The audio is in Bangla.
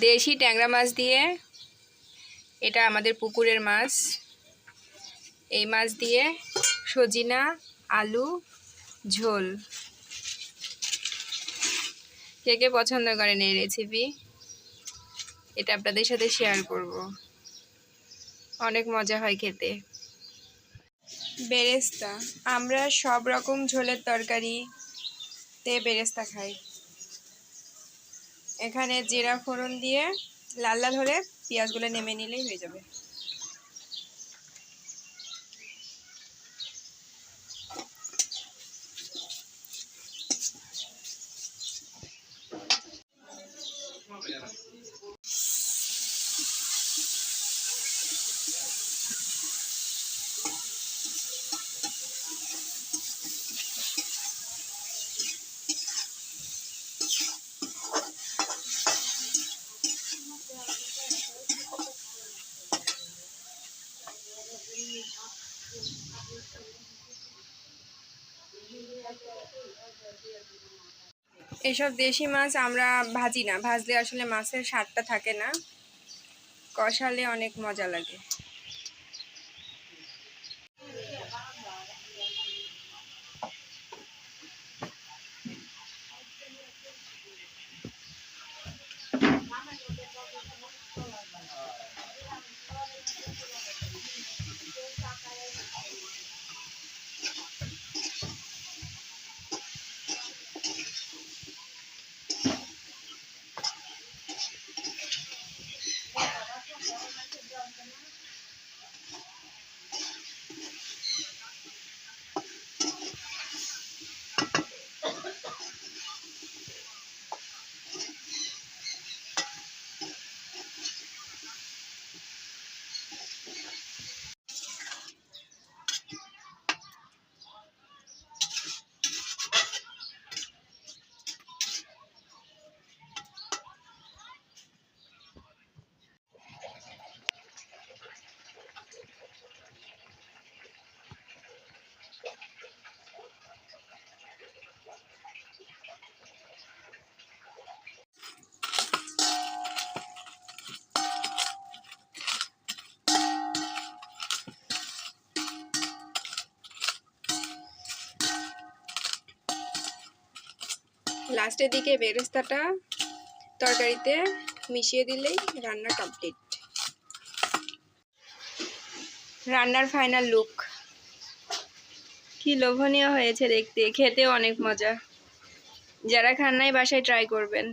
দেশি ট্যাংরা মাছ দিয়ে, এটা আমাদের পুকুরের মাছ। এই মাছ দিয়ে সজিনা, আলু, ঝোল। কে কে পছন্দ করেন এই রেসিপি এটা আপনাদের সাথে শেয়ার করব। অনেক মজা হয় খেতে। বেরেস্তা। আমরা সব রকম ঝোলের তরকারি তে বেরেস্তা খাই। এখানে জিরা ফোড়ন দিয়ে লাল লাল হলে পেঁয়াজগুলো নেমে নিলেই হয়ে যাবে। এসব দেশি মাছ আমরা ভাজি না। ভাজলে আসলে মাছের স্বাদটা থাকে না। কষালে অনেক মজা লাগে। লাস্টের দিকে বেরেস্তাটা তরকারিতে মিশিয়ে দিলেই রান্না কমপ্লিট রান্নার ফাইনাল লুক কি লোভনীয় হয়েছে দেখতে, খেতেও অনেক মজা। যারা খান নাই বাসায় ট্রাই করবেন।